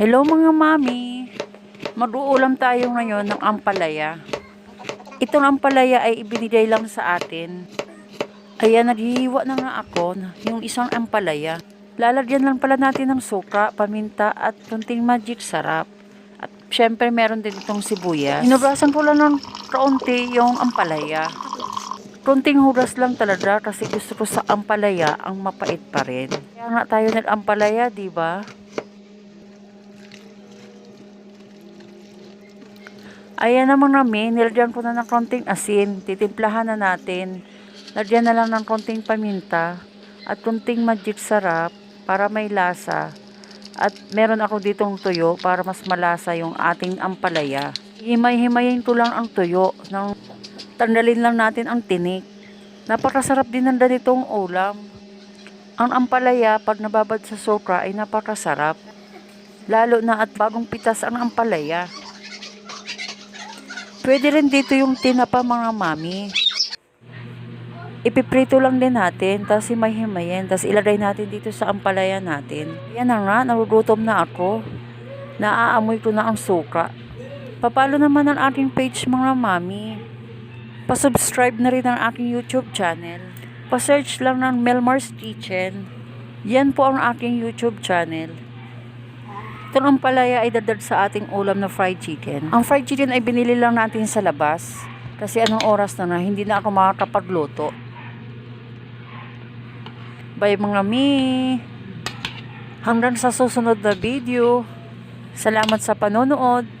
Hello mga mami! Mag-uulam tayo ngayon ng ampalaya. Itong ampalaya ay ibinigay lang sa atin. Ayan, naghihiwa na nga ako yung isang ampalaya. Lalagyan lang pala natin ng suka, paminta at kunting magic sarap. At syempre meron din itong sibuyas. Inubrasan ko lang ng kaunti yung ampalaya. Kunting huras lang talaga kasi gusto ko sa ampalaya ang mapait pa rin. Kaya nga tayo nag-ampalaya, di ba? Ayan naman namin, nilagyan ko na ng konting asin. Titimplahan na natin. Lagyan na lang ng konting paminta at konting magic sarap para may lasa. At meron ako ditong tuyo para mas malasa yung ating ampalaya. Himay-himayin ko lang ang tuyo. Nang tanggalin lang natin ang tinik. Napakasarap din ng ganitong ulam. Ang ampalaya pag nababad sa soka ay napakasarap. Lalo na at bagong pitas ang ampalaya. Pwede rin dito yung tinapa mga mami. Ipiprito lang din natin, tapos himay-himayin, tapos ilagay natin dito sa ampalaya natin. Yan na nga, nagugutom na ako. Naaamoy ko na ang suka. Papalo naman ang aking page mga mami. Pasubscribe na rin ang aking YouTube channel. Pasearch lang ng Melmar's Kitchen. Yan po ang aking YouTube channel. Itong ampalaya ay dadad sa ating ulam na fried chicken. Ang fried chicken ay binili lang natin sa labas. Kasi anong oras na na, hindi na ako makakapagluto. Bye mga mi! Hanggang sa susunod na video. Salamat sa panonood.